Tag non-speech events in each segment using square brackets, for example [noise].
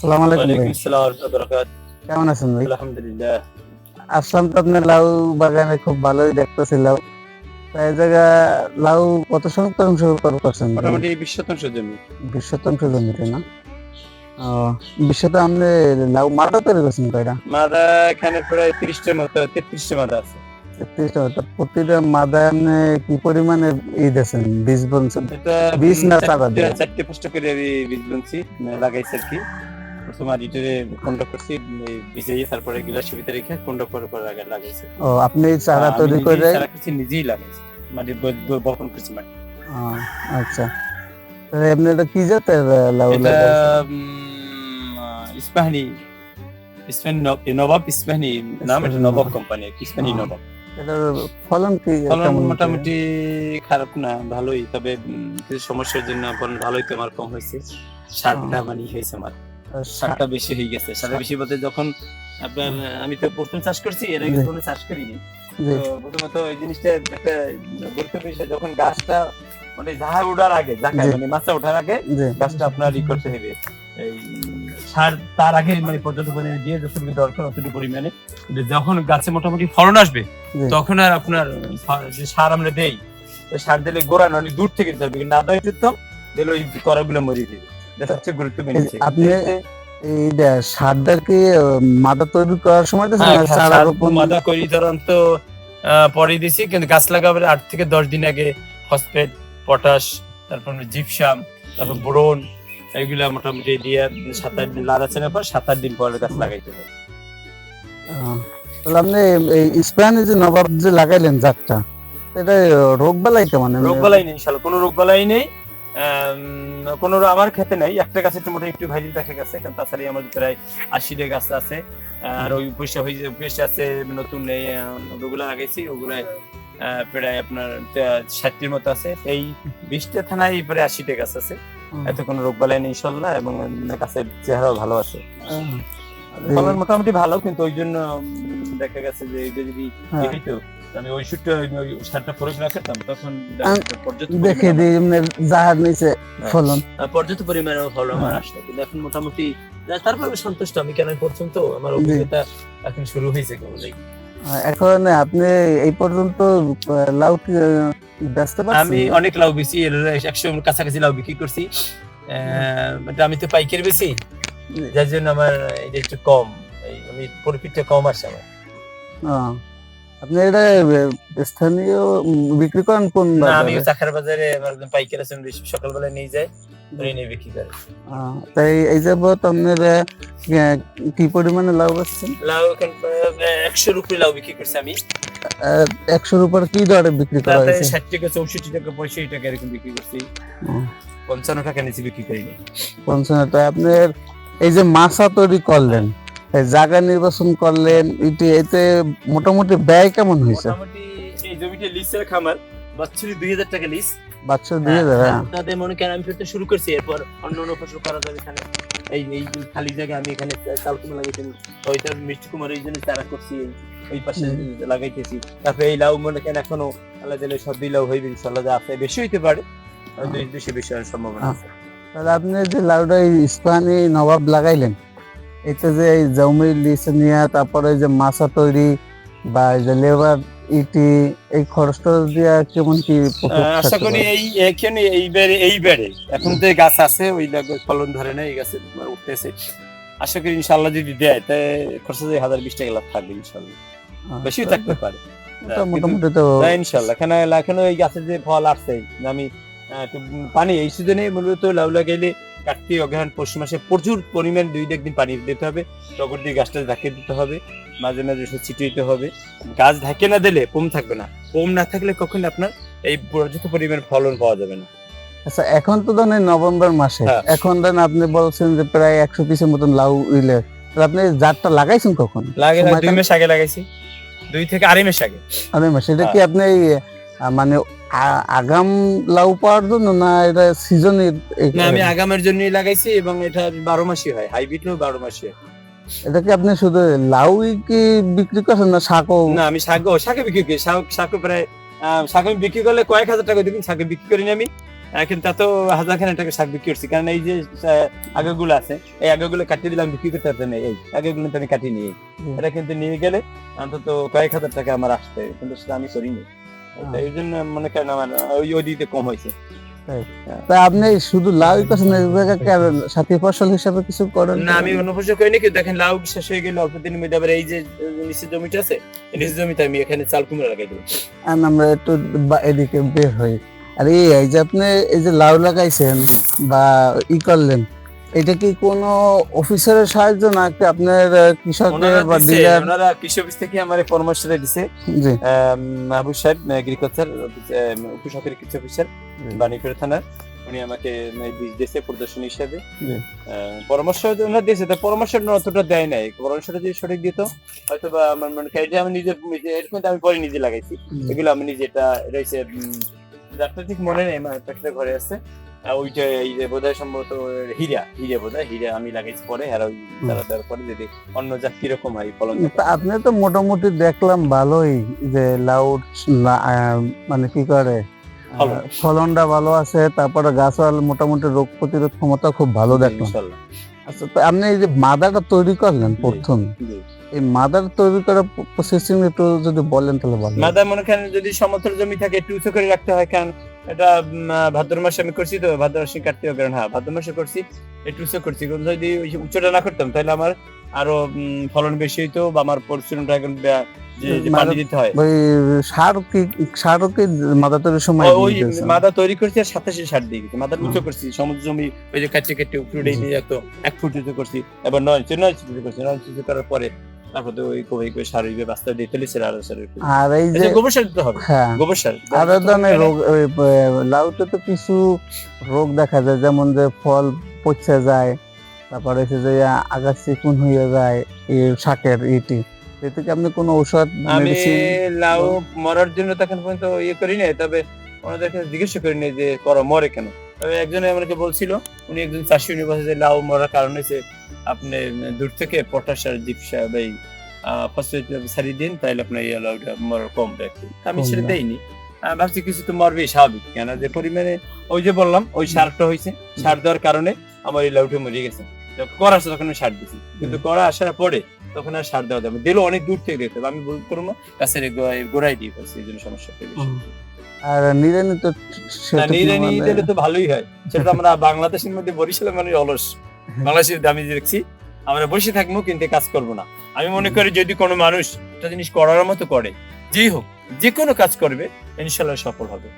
আসসালামু আলাইকুম আসসালাম। কেমন আছেন ভাই? আলহামদুলিল্লাহ। আসলাম তো আপনার লাউ বাগানে খুব ভালোই দেখতেছিলাম তা এই জায়গা লাউ কত শতাংশ করছেন মোটামুটি বিশ শতাংশ জমি। বিশ শতাংশ জমিতে না? ও বিশ শতাংশ আপনি লাউ মাটা তৈরি করছেন কয়টা? মাদা এখানে প্রায় তিরিশটার মতো তেত্রিশটা মাদা আছে। তেত্রিশটা প্রতিটা মাদায় আপনি কি পরিমাণে ই দিয়েছেন? বীজ বলছেন বীজ না চারটে- চারা দিয়ে? চারটে পাঁচটা করে বীজ বুনছি মানে লাগাইছি আর কি। কোনটা করছি ভিজাইয়ে তারপরে রেখে কোনটা করে করে আগে লাগাইছি। ও আপনি চারা তৈরি করে চারা করছি নিজেই লাগাইছি। ব- বপন করছি ও, আচ্ছা। তাহলে আপনি এটা কি জাতের লাউ লাগাইছেন? ইস্পাহানি ইস্পাহানি নব- নবাব ইস্পাহানি নাম এটা নবাব কোম্পানি ইস্পাহানি নবাব। এটার ফলন কি মোটামুটি খারাপ না ভালোই তবে কিছু সমস্যার জন্য ফলন ভালোই তোমার কম হয়েছে। সারটা মানে হয়েছে আমার। সারটা বেশি হয়ে গেছে। সারটা বেশি বলতে যখন আপনার আমি তো প্রথম চাষ করছি এর আগে কোনো চাষ করিনি। প্রথমত এই জিনিসটা একটা গুরুত্বপূর্ণ বিষয় যখন গাছটা মানে ঝাড় ওঠার আগে জাকায় মানে মাছা ওঠার আগে গাছটা আপনার ই করতে হবে। এই সার তার আগে মানে পর্যাপ্ত পরিমাণে দিয়ে যতটুকু দরকার অতটুকু পরিমাণে। যখন গাছে মোটামুটি ফলন আসবে তখন আর আপনার যে সার আমরা দেই সার দিলে গোড়া অনেক দূর থেকে দিতে হবে। না দেয় দিতাম দিলে ওই করাগুলো মরিয়ে দিবে সবচেয়ে গুরুত্বপূর্ণ এই। আপনি এইটা সারটা কি মাদা তৈরি করার সময় হ্যাঁ, সার মাদা করি ধরুন তো পরে দিছি কিন্তু গাছ লাগাবার আট থেকে দশ দিন আগে ফসফেট পটাশ তারপর জিপসাম তারপর বোরন এগুলা মোটামুটি দিয়ে সাত আট দিন লাগাচ্ছেন পর সাত আট দিন পরে গাছ লাগাইতে হবে আহ, তাহলে আপনি এই স্প্যানে যে নবাব যে লাগাইলেন জাতটা এটা রোগ বালাই কেমন রোগ বালাই নেই ইনশাল্লাহ কোনো রোগ বালাই নেই। কোনো আমার খেতে নাই। একটা গাছে মোটামুটি একটু ভাইরাস দেখা গেছে কারণ তাছাড়া আমার প্রায় আশিটা গাছ আছে। আর ওই পয়সা হয়ে পয়সা আছে নতুন এই ওগুলা লাগাইছি ওগুলা প্রায় আপনার ষাটটির মতো আছে। এই বিশটা থানায় প্রায় আশিটা গাছ আছে। এতে কোনো রোগ বালাই নেই ইনশাল্লাহ এবং গাছের চেহারাও ভালো আছে। ফলন মোটামুটি ভালো কিন্তু ওই জন্য দেখা গেছে যে যদি হ্যাঁ। আমি ওই সুটটা ওই সারটা প্রয়োগ না করতাম তখন দেখে দিই এমনি নিচে ফলন। পর্যাপ্ত পরিমাণে ফল আমার আসতো কিন্তু এখন মোটামুটি তারপর আমি সন্তুষ্ট আমি কেন আমার অভিজ্ঞতা এখন শুরু হয়েছে এখন আপনি এই পর্যন্ত লাউ আমি অনেক লাউ বেশি একশো কাছাকাছি লাউ বিক্রি করছি। আমি তো পাইকারি বেশি যার জন্য আমার এটা একটু কম আমি প্রফিটটা কম আসে আমার। আপনি এটা স্থানীয় বিক্রি করেন কোন না আমি? চাকার বাজারে একজন পাইকার আছে উনি সকালবেলা নিয়ে নিয়ে বিক্রি করে। তাই এই আপনার কি পরিমাণে এখন একশোর উপরে লাউ বিক্রি করছি আমি। আহ, একশোর উপর কি দরে বিক্রি করা হয়েছে? ষাট টাকা চৌষট্টি টাকা পঁয়ষট্টি টাকা এরকম বিক্রি করছি। পঞ্চান্ন টাকা নিচে বিক্রি করিনি। পঞ্চান্ন টাকা আপনার এই যে মাছা তৈরি করলেন জায়গা নির্বাচন করলেন এটি এতে মোটামুটি ব্যয় কেমন হয়েছে? এই জমিটা লিজের খামার বছরে দুই হাজার টাকা লিজ বাচ্চা দিয়ে দেবে। তাদের মনে করেন আমি ফিরতে শুরু করছি এরপর অন্য অন্য ফসল করা যাবে এখানে। এই এই খালি জায়গায় আমি এখানে চাল কুমড়া লাগাইছি ওইটা মিষ্টি কুমার এই জন্য চারা করছি ওই পাশে লাগাইতেছি। তারপরে এই লাউ মনে করেন এখনও আল্লাহ দিলে সব লাউ হইবে ইনশাল্লাহ যা আছে বেশি হইতে পারে বেশি বেশি সম্ভাবনা আছে। তাহলে আপনি যে লাউটা এই ইস্পাহানি নবাব লাগাইলেন এতে যে এই জমি লিচে নিয়ে তারপরে যে মাছা তৈরি বা যে লেবার ইটি এই খরচটা দিয়ে কেমন কি আশা করি এই এখানে এইবারে এইবারে। এখন এই গাছ আছে ওই ফলন ধরে না এই গাছে উঠতেছে। আশা করি ইনশাল্লাহ যদি দেয় তাই খরচা যে হাজার বিশ টাকা লাভ থাকবে ইনশাল্লাহ বেশিও থাকতে পারে। মোটামুটি তো ইনশাল্লাহ এখানে এখনও এই গাছের যে ফল আসছে আমি পানি এই সিজনে মূলত লাউ লাগাইলে কার্তিক অগ্রহণ পৌষ মাসে প্রচুর পরিমাণ দুই একদিন পানি দিতে হবে। টগর দিয়ে গাছটা ঢাকে দিতে হবে। মাঝে মাঝে ওষুধ ছিটিয়ে দিতে হবে। গাছ ঢাকে না দিলে কম থাকবে না। কম না থাকলে কখন আপনার এই পর্যাপ্ত পরিমাণ ফলন পাওয়া যাবে না। আচ্ছা এখন তো ধরেন নভেম্বর মাসে। হ্যাঁ। এখন ধরেন আপনি বলছেন যে প্রায় একশো পিসের মতন লাউ উইলে। আপনি জাতটা লাগাইছেন কখন? লাগে না দুই মাস আগে লাগাইছি। দুই থেকে আড়াই মাস আগে। আরে মাস। এটা কি আপনি এই, আহ, মানে আগাম লাউ পাওয়ার জন্য না এটা সিজনের না আমি আগামের জন্যই লাগাইছি এবং এটা বারো মাসই হয় হাইব্রিড বারো মাসই হয়। এটা কি আপনি শুধু লাউ কি বিক্রি করছেন না শাকও? না আমি শাক ও শাকে বিক্রি করি। শাক শাকে প্রায় শাক আমি বিক্রি করলে কয়েক হাজার টাকা দিবেন শাকে বিক্রি করিনি আমি। আহ, কিন্তু এত হাজার খানে টাকা শাক বিক্রি করছি। কারণ এই যে আগেগুলো আছে এই আগেগুলো কাটিয়ে দিলাম বিক্রি করতে পারতেন না, এই আগেগুলো তো আমি কাটিয়ে হুম। এটা কিন্তু নিয়ে গেলে অন্তত কয়েক হাজার টাকা আমার আসতে কিন্তু সেটা আমি করিনি। তো এই জন্য মনে করেন আমার ওই ওই দিতে কম হয়েছে। তা আপনি শুধু লাউ করছেন সাথী ফসল হিসাবে কিছু করেন? না আমি অন্য ফসল করিনি কিন্তু দেখেন লাউ শেষ হয়ে গেলে অল্প দিনের মধ্যে আবার এই যে নিচের জমিটা আছে নিচের জমিতে আমি এখানে চাল কুমড়া লাগাই দেবো। আর আমরা একটু এদিকে বের হই। আর এই যে আপনি এই যে লাউ লাগাইছেন বা ই করলেন এটা কি কোনো অফিসারের সাহায্য না কি আপনার কৃষকের ওনারা বা ডিলার? ওনারা কৃষি অফিস থেকে আমার পরামর্শটা দিছে। জি। মাহবুব সাহেব এগ্রিকালচার উপসহকারী কৃষি অফিসার বাণীপুর থানার। উনি আমাকে বীজ দিয়েছে প্রদর্শনী হিসাবে। পরামর্শ ওনার দিয়েছে তো পরামর্শ অতটা দেয় নাই। পরামর্শটা যদি সঠিক দিত হয়তো বা আমার মনে হয় এটা আমি নিজে এরকম আমি পরে নিজে লাগাইছি। এগুলো আমি নিজে এটা উম, যাত্রা ঠিক মনে নেই আমার ঘরে আছে। ওইটা এই সম্ভবত হীরা হিরে আমি লাগাইছি পরে আর ওই তারা দেওয়ার পরে যদি অন্য জাত কীরকম হয় ফলন আপনি তো মোটামুটি দেখলাম ভালোই যে লাউ লা- আহ, মানে কি করে ফলনটা ভালো আছে তারপরে গাছওয়াল মোটামুটি রোগ প্রতিরোধ ক্ষমতা খুব ভালো দেখলাম। আচ্ছা তো আপনি এই যে মাদাটা তৈরি করলেন প্রথম এই মাদার তৈরি করার প্রসেসিং একটু যদি বলেন তাহলে ভালো হয়। মাদা মনে করেন যদি সমতল জমি থাকে একটু উঁচু করে রাখতে হয় কারণ এটা ভাদ্র মাসে আমি করছি তো ভাদ্র মাসে কাটতে হবে কারণ হ্যাঁ ভাদ্র মাসে করছি একটু উঁচু করছি। কিন্তু যদি উচ্চটা না করতাম তাহলে আমার আরও ফলন বেশি হইতো বা আমার পরিশ্রমটা এখন পানি দিতে হয়। ওই সার কি সারও কি মাদা তৈরির সময় ওই মাদা তৈরি করছি আর সাতাশি সার দিয়ে গেছি মাদা উঁচু করছি সমুদ্র জমি ওই যে কাটতে দিয়ে এক ফুট উঁচু করছি এবার নয় ইঞ্চি নয় ইঞ্চি করছি নয় ইঞ্চি করার পরে তারপর ওই সার হইবে বাস্তা দিয়ে তেলে আর আর এই যে গোবর সার দিতে হবে। হ্যাঁ। গোবর সার। আর ধরনের রোগ লাউতে তো কিছু রোগ দেখা যায় যেমন যে ফল পচে যায় তারপরে হচ্ছে যে চিকুন হয়ে যায় এই শাকের ইটি। এতে কি আপনি কোনো ঔষধ আমি লাউ মরার জন্য তখন পর্যন্ত ইয়ে করি নাই তবে ওনাদের কাছে জিজ্ঞেস করি নাই যে করো মরে কেন। তবে একজন আমাকে বলছিল উনি একজন চাষি উনি বলছে যে লাউ মরার কারণ হচ্ছে আপনি দূর থেকে পটাশ আর দীপসা বা এই ফসফেট দিন তাহলে আপনার এই লাউটা মরার কম একটু আমি সেটা দেইনি। ভাবছি কিছু তো মরবেই স্বাভাবিক কেন যে পরিমাণে ওই যে বললাম ওই সারটা হয়েছে সার দেওয়ার কারণে আমার এই লাউটা মরে গেছে। করা আসছে তখন আমি সার দিছি কিন্তু করা আসার পরে তখন আর সার দেওয়া যাবে দিলেও অনেক দূর থেকে হবে আমি বল করব গাছের এই গোড়ায় দিয়ে ফেলছি এই জন্য সমস্যা আর নিরানি তো না, সেটা তো নিড়ানি মানে- দিলে তো ভালোই হয় সেটা আমরা বাংলাদেশের মধ্যে বরিশালের মানুষ অলস। [laughs] বাংলাদেশে আমি দেখছি আমরা বসে থাকব কিন্তু কাজ করব না। আমি মনে করি যদি কোনো মানুষ একটা জিনিস করার মতো করে যেই হোক যে কোনো কাজ করবে ইনশাল্লাহ সফল হবে।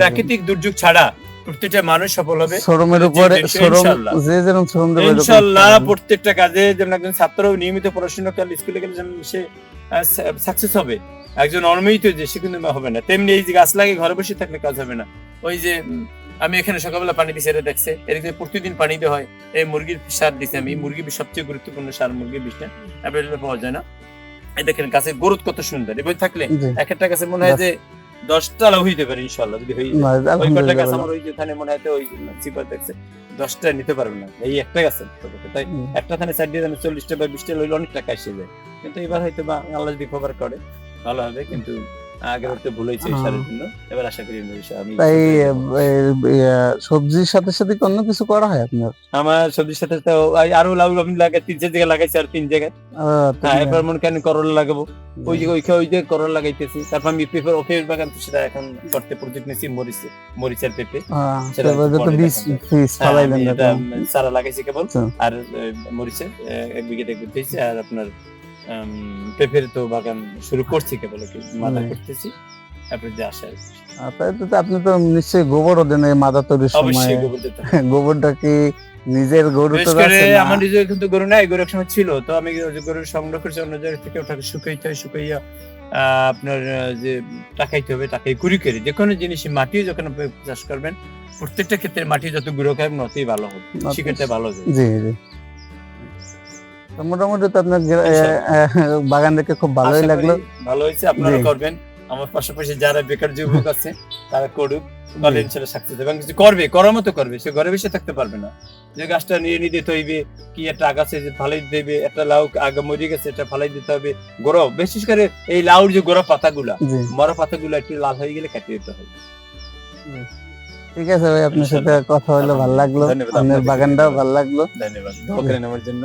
প্রাকৃতিক দুর্যোগ ছাড়া প্রত্যেকটা মানুষ সফল হবে। শ্রমের উপরে শ্রম ইনশাল্লাহ। যে যেরকম শ্রম দেবে এরকম প্রত্যেকটা কাজে যেমন একজন ছাত্র নিয়মিত পড়াশোনা করলে স্কুলে গেলে যেমন সে সাকসেস হবে। একজন অনিয়মিত যে সে কিন্তু হবে না। তেমনি এই যে গাছ লাগিয়ে ঘরে বসে থাকলে কাজ হবে না। ওই যে আমি এখানে সকালবেলা পানি দিছি এটা দেখছে এদিকে প্রতিদিন পানি দেওয়া হয়। এই মুরগির সার দিছি আমি। মুরগির সবচেয়ে গুরুত্বপূর্ণ সার মুরগির বিষটা অ্যাভেলেবল পাওয়া যায় না। এই দেখেন গাছের গ্রোথ কত সুন্দর। এবার থাকলে এক একটা গাছে মনে হয় যে দশটা লাভ হইতে পারে ইনশাল্লাহ যদি হয়ে। ওই কটা গাছ আমার ওই যে থানে মনে হয় ওই দেখছে দশটা নিতে পারবে না। এই একটা গাছ তাই একটা থানে সাইড দিয়ে আমি চল্লিশটা বা বিশটা লইলে অনেক টাকা এসে যায়। কিন্তু এবার হয়তো বা আল্লাহ যদি খবর করে ভালো হবে। কিন্তু আগের তো ভুল হয়েছে সারের জন্য। এবার আশা করি আমি তাই সবজির সাথে সাথে অন্য কিছু করা হয় আপনার? আমার সবজির সাথে তো আরও লাউ আমি লাগাই তিন চার জায়গায় লাগাইছি আর তিন জায়গায়। হ্যাঁ এবার মনে করেন করলা লাগাবো। ওই যে ওইখানে ওই যে করলা লাগাইতেছি। তারপর আমি পেঁপে ওপের বাগান তো সেটা এখন করতে প্রজেক্ট নিয়েছি মরিচ মরিচের পেঁপে। হ্যাঁ, সেটা বীজ হ্যাঁ, লাগাইছি কেবল। আচ্ছা। আর মরিচে এক বিঘে এক দিয়েছি আর আপনার পেঁপের তো বাগান শুরু করছি কেবল কি হুম। করতেছি তারপর যে আসে। তাই তো আপনি তো নিশ্চয়ই গোবরও দেন এই মাদা তৈরির সময়। [laughs] গোবরটা কি নিজের গরু তো আছে আমার নিজের কিন্তু গরু নাই গরু একসময় ছিল তো আমি গরু সংগ্রহ করছি অন্য জায়গা থেকে ওটাকে শুকাইতে হয় শুকাইয়া আহ, আপনার যে টাকাইতে হবে টাকাই কুড়ি করে যে কোনো জিনিস মাটি যখন আপনি চাষ করবেন প্রত্যেকটা ক্ষেত্রে মাটি যত গুঁড়ো খাবেন নতই ভালো হবে শিক্ষাটা ভালো হবে জি জি মোটামুটি তো আপনার বাগান দেখে খুব ভালোই লাগল। ভালো হয়েছে আপনারা করবেন। আমার পাশাপাশি যারা বেকার যুবক আছে তারা করুক তাহলে ইনশাল্লাহ সাকসেস এবং কিছু করবে করার মতো করবে সে ঘরে বসে থাকতে পারবে না। যে গাছটা নিয়ে দিতে হইবে কি একটা আগাছে যে ফালাই দেবে একটা লাউ আগা মরে গেছে এটা ফালাই দিতে হবে গোড়া বিশেষ করে এই লাউর যে গোড়া পাতাগুলা মরা পাতাগুলো একটু লাল হয়ে গেলে কেটে দিতে হবে। ঠিক আছে ভাই আপনার সাথে কথা হলে ভালো লাগল। আপনার বাগানটাও ভালো লাগল। ধন্যবাদ। আমার জন্য।